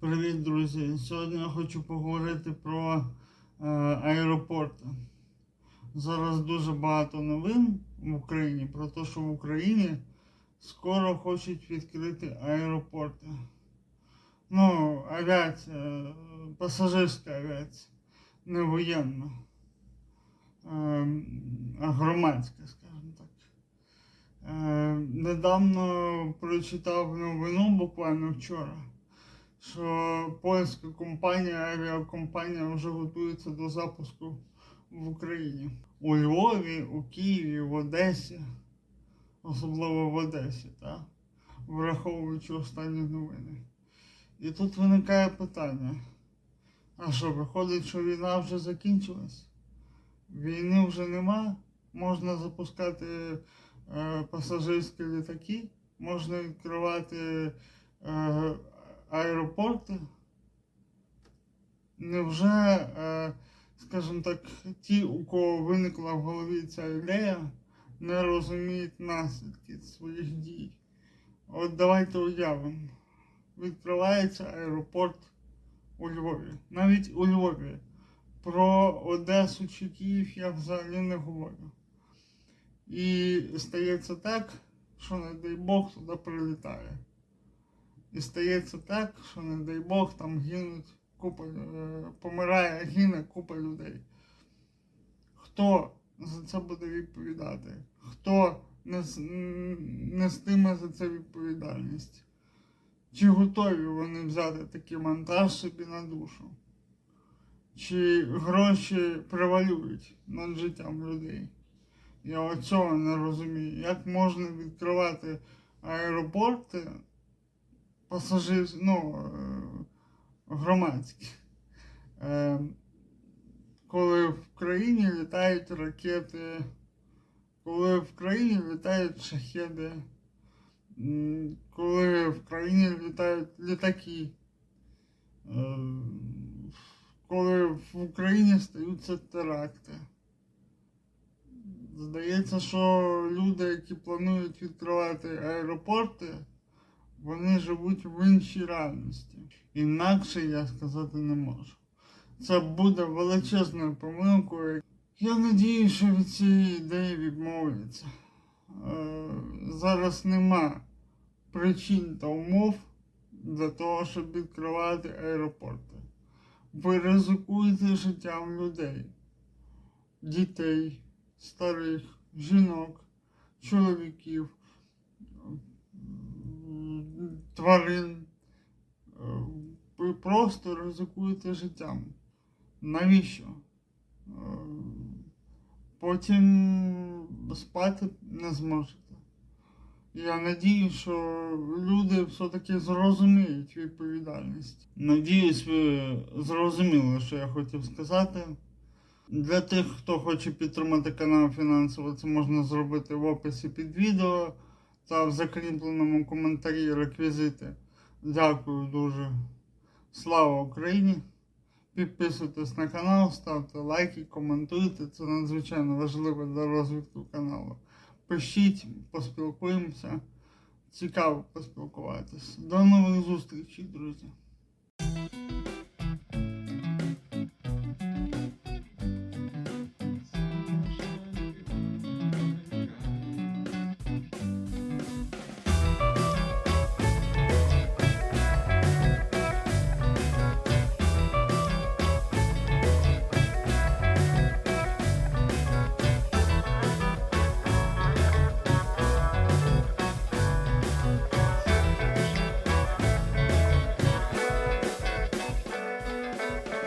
Привіт, друзі! Сьогодні я хочу поговорити про е, аеропорти. Зараз дуже багато новин в Україні про те, що в Україні скоро хочуть відкрити аеропорти. Ну, авіація, пасажирська авіація, не воєнна, е, а громадська, скажімо так. Е, недавно прочитав новину буквально вчора що польська компанія, авіакомпанія вже готується до запуску в Україні. У Львові, у Києві, в Одесі, особливо в Одесі, так? враховуючи останні новини. І тут виникає питання: а що, виходить, що війна вже закінчилась? Війни вже нема, можна запускати е, пасажирські літаки, можна відкривати. Е, аеропорти, невже, е, скажімо так, ті, у кого виникла в голові ця ідея, не розуміють наслідки своїх дій? От давайте уявимо. Відкривається аеропорт у Львові. Навіть у Львові. Про Одесу чи Київ я взагалі не говорю. І стається так, що, не дай Бог, туди прилітає. І стається так, що, не дай Бог, там гинуть купа, е, помирає, гине купа людей. Хто за це буде відповідати? Хто нестиме за це відповідальність? Чи готові вони взяти такий монтаж собі на душу? Чи гроші превалюють над життям людей? Я оцього не розумію. Як можна відкривати аеропорти? Пасажир, ну, е, громадські. Е, Коли в країні літають ракети, коли в країні літають шахеди, коли в країні літають літаки, е, коли в Україні стаються теракти. Здається, що люди, які планують відкривати аеропорти, вони живуть в іншій реальності. Інакше я сказати не можу. Це буде величезною помилкою. Я надію, що від цієї ідеї відмовляться. Е, зараз нема причин та умов для того, щоб відкривати аеропорти. Ви ризикуєте життям людей, дітей, старих, жінок, чоловіків тварин. Е, Ви просто ризикуєте життям. Навіщо? Е, Потім спати не зможете. Я надію, що люди все-таки зрозуміють відповідальність. Надіюсь, ви зрозуміли, що я хотів сказати. Для тих, хто хоче підтримати канал фінансово, це можна зробити в описі під відео та в закріпленому коментарі реквізити. Дякую дуже. Слава Україні! Підписуйтесь на канал, ставте лайки, коментуйте. Це надзвичайно важливо для розвитку каналу. Пишіть, поспілкуємося. Цікаво поспілкуватися. До нових зустрічей, друзі!